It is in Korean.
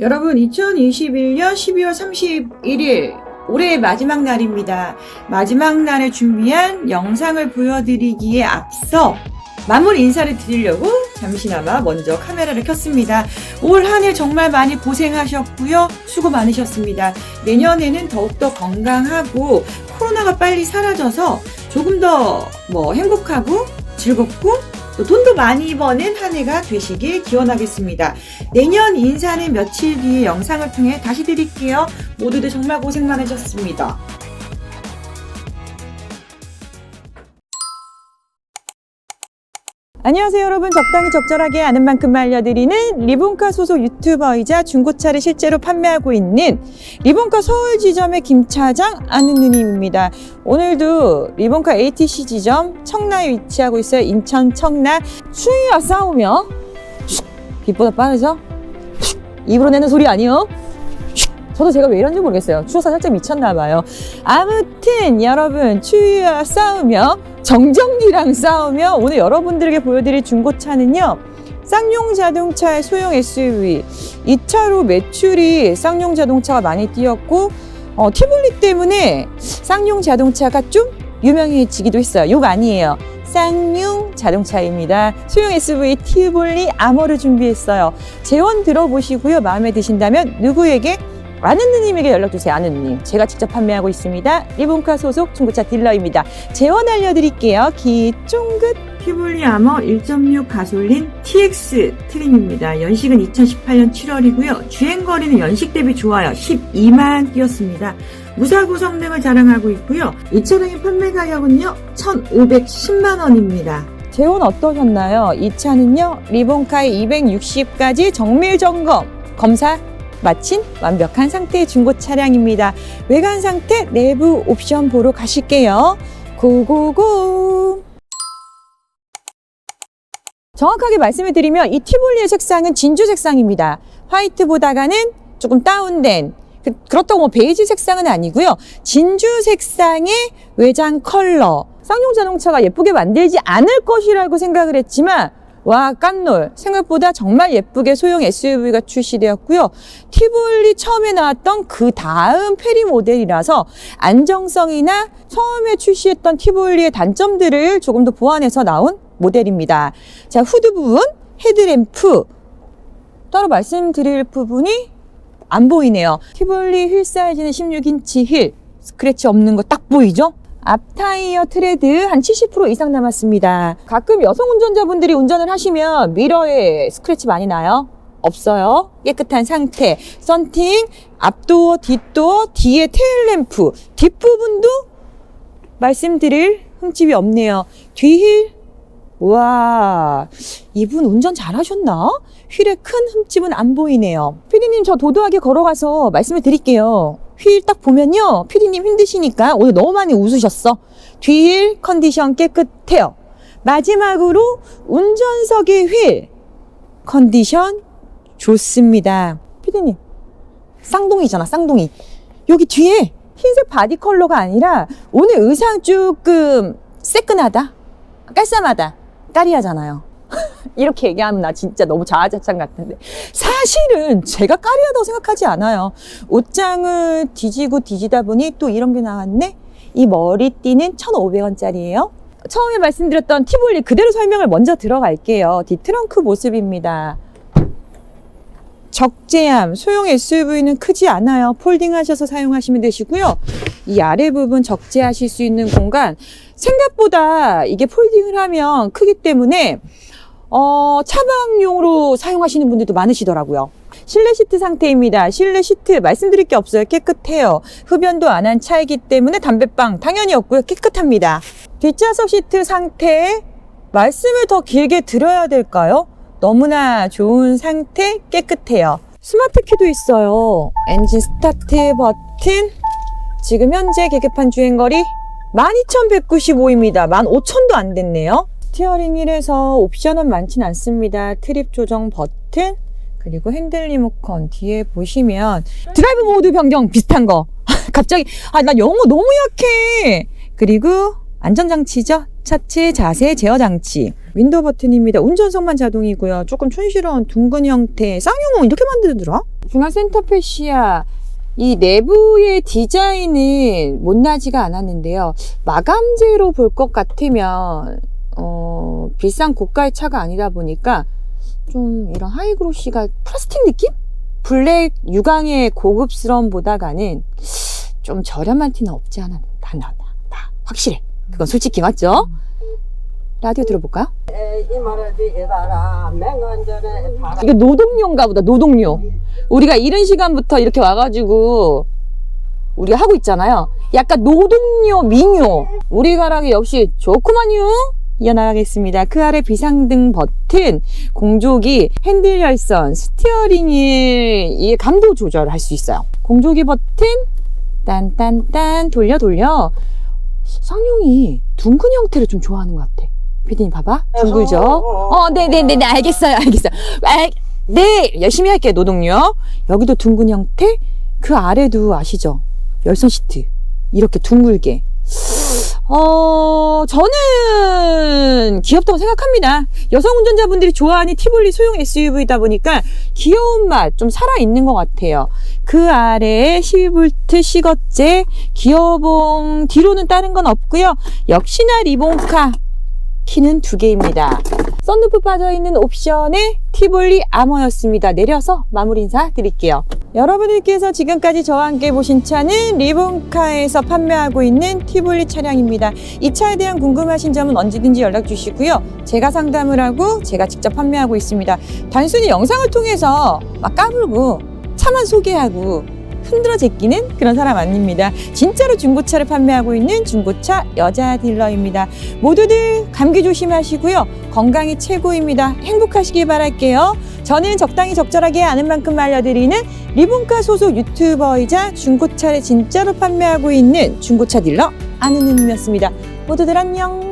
여러분 2021년 12월 31일 올해의 마지막 날입니다. 마지막 날에 준비한 영상을 보여드리기에 앞서 마무리 인사를 드리려고 잠시나마 먼저 카메라를 켰습니다. 올 한 해 정말 많이 고생하셨고요. 수고 많으셨습니다. 내년에는 더욱더 건강하고 코로나가 빨리 사라져서 조금 더 뭐 행복하고 즐겁고 또 돈도 많이 버는 한 해가 되시길 기원하겠습니다. 내년 인사는 며칠 뒤에 영상을 통해 다시 드릴게요. 모두들 정말 고생 많으셨습니다. 안녕하세요 여러분 적당히 적절하게 아는 만큼 알려드리는 리본카 소속 유튜버이자 중고차를 실제로 판매하고 있는 리본카 서울 지점의 김 차장 아는 누님입니다. 오늘도 리본카 ATC 지점 청라에 위치하고 있어요. 인천 청라 추위와 싸우며 슉, 빛보다 빠르죠? 슉, 입으로 내는 소리 아니요? 슉, 저도 제가 왜 이런지 모르겠어요. 추워서 살짝 미쳤나 봐요. 아무튼 여러분 추위와 싸우며 정전기랑 싸우며 오늘 여러분들에게 보여드릴 중고차는요. 쌍용 자동차의 소형 SUV. 2차로 매출이 쌍용 자동차가 많이 뛰었고 어, 티볼리 때문에 쌍용 자동차가 좀 유명해지기도 했어요. 욕 아니에요. 쌍용 자동차입니다. 소형 SUV 티볼리 아머를 준비했어요. 재원 들어보시고요. 마음에 드신다면 누구에게 아는 누님에게 연락주세요. 아는 누님. 제가 직접 판매하고 있습니다. 리본카 소속 중고차 딜러입니다. 재원 알려드릴게요. 기쫑긋 티볼리 아머 1.6 가솔린 TX 트림입니다. 연식은 2018년 7월이고요. 주행거리는 연식 대비 좋아요. 12만 뛰었습니다. 무사고 성능을 자랑하고 있고요. 이 차량의 판매 가격은요. 1,510만 원입니다. 재원 어떠셨나요? 이 차는요. 리본카의 260까지 정밀 점검 검사 마친 완벽한 상태의 중고 차량입니다. 외관 상태 내부 옵션 보러 가실게요. 고고고! 정확하게 말씀을 드리면 이 티볼리의 색상은 진주 색상입니다. 화이트보다가는 조금 다운된 그, 그렇다고 뭐 베이지 색상은 아니고요. 진주 색상의 외장 컬러. 쌍용 자동차가 예쁘게 만들지 않을 것이라고 생각을 했지만 와 깜놀 생각보다 정말 예쁘게 소형 SUV가 출시되었고요. 티볼리 처음에 나왔던 그 다음 페리 모델이라서 안정성이나 처음에 출시했던 티볼리의 단점들을 조금 더 보완해서 나온 모델입니다. 자 후드 부분, 헤드램프 따로 말씀드릴 부분이 안 보이네요. 티볼리 휠 사이즈는 16인치 휠, 스크래치 없는 거 딱 보이죠? 앞 타이어 트레드 한 70% 이상 남았습니다. 가끔 여성 운전자분들이 운전을 하시면 미러에 스크래치 많이 나요? 없어요. 깨끗한 상태. 썬팅, 앞도어, 뒷도어, 뒤에 테일램프, 뒷부분도 말씀드릴 흠집이 없네요. 뒤힐, 와, 이분 운전 잘하셨나? 휠에 큰 흠집은 안 보이네요. 피디님 저 도도하게 걸어가서 말씀을 드릴게요. 휠 딱 보면요. 피디님 힘드시니까 오늘 너무 많이 웃으셨어. 뒤힐 컨디션 깨끗해요. 마지막으로 운전석의 휠 컨디션 좋습니다. 피디님 쌍둥이잖아 쌍둥이. 여기 뒤에 흰색 바디 컬러가 아니라 오늘 의상 조금 새끈하다. 깔쌈하다. 까리하잖아요. 이렇게 얘기하면 나 진짜 너무 자아자찬 같은데 사실은 제가 까리하다고 생각하지 않아요. 옷장을 뒤지고 뒤지다 보니 또 이런 게 나왔네. 이 머리띠는 1,500원짜리예요. 처음에 말씀드렸던 티볼리 그대로 설명을 먼저 들어갈게요. 뒤트렁크 모습입니다. 적재함, 소형 SUV는 크지 않아요. 폴딩하셔서 사용하시면 되시고요. 이 아래 부분 적재하실 수 있는 공간 생각보다 이게 폴딩을 하면 크기 때문에 어, 차박용으로 사용하시는 분들도 많으시더라고요. 실내 시트 상태입니다. 실내 시트 말씀드릴 게 없어요. 깨끗해요. 흡연도 안 한 차이기 때문에 담배빵 당연히 없고요. 깨끗합니다. 뒷좌석 시트 상태 말씀을 더 길게 드려야 될까요? 너무나 좋은 상태 깨끗해요. 스마트 키도 있어요. 엔진 스타트 버튼. 지금 현재 계급한 주행거리 12,195입니다. 15,000도 안 됐네요. 스티어링 휠에서 옵션은 많진 않습니다. 트립 조정 버튼, 그리고 핸들 리모컨 뒤에 보시면 드라이브 모드 변경 비슷한 거. 갑자기 아 나 영어 너무 약해. 그리고 안전장치죠. 차체 자세 제어 장치. 윈도우 버튼입니다. 운전석만 자동이고요. 조금 촌스러운 둥근 형태. 쌍용은 이렇게 만들더라? 중앙 센터페시아 이 내부의 디자인은 못나지가 않았는데요. 마감재로 볼 것 같으면 어, 비싼 고가의 차가 아니다 보니까 좀 이런 하이그로시가 플라스틱 느낌? 블랙 유광의 고급스러움보다가는 좀 저렴한 티는 없지 않아. 다 나, 나, 나. 확실해. 그건 솔직히 맞죠? 라디오 들어볼까요? 이 말을 비다가 맹언전에 바라 이거 노동요인가 보다, 노동요. 우리가 이른 시간부터 이렇게 와가지고 우리가 하고 있잖아요. 약간 노동요, 민요. 우리 가락이 역시 좋구만요. 이어나가겠습니다. 그 아래 비상등 버튼, 공조기, 핸들 열선, 스티어링이 이 감도 조절할 수 있어요. 공조기 버튼, 딴딴딴 돌려 돌려. 쌍용이 둥근 형태를 좀 좋아하는 것 같아. 피디님 봐봐. 둥글죠? 어, 네네네, 네, 알겠어요, 알겠어요. 알, 네, 열심히 할게요, 노동요. 여기도 둥근 형태, 그 아래도 아시죠? 열선 시트. 이렇게 둥글게. 어, 저는 귀엽다고 생각합니다. 여성 운전자분들이 좋아하는 티볼리 소형 SUV다 보니까 귀여운 맛 좀 살아있는 것 같아요. 그 아래에 12V 시거제, 기어봉, 뒤로는 다른 건 없고요. 역시나 리본카, 키는 두 개입니다. 썬루프 빠져있는 옵션의 티볼리 아머였습니다. 내려서 마무리 인사 드릴게요. 여러분들께서 지금까지 저와 함께 보신 차는 리본카에서 판매하고 있는 티볼리 차량입니다. 이 차에 대한 궁금하신 점은 언제든지 연락 주시고요. 제가 상담을 하고 제가 직접 판매하고 있습니다. 단순히 영상을 통해서 막 까불고 차만 소개하고 흔들어 제끼는 그런 사람 아닙니다. 진짜로 중고차를 판매하고 있는 중고차 여자 딜러입니다. 모두들 감기 조심하시고요. 건강이 최고입니다. 행복하시길 바랄게요. 저는 적당히 적절하게 아는 만큼 알려드리는 리본카 소속 유튜버이자 중고차를 진짜로 판매하고 있는 중고차 딜러 아는 님이었습니다. 모두들 안녕.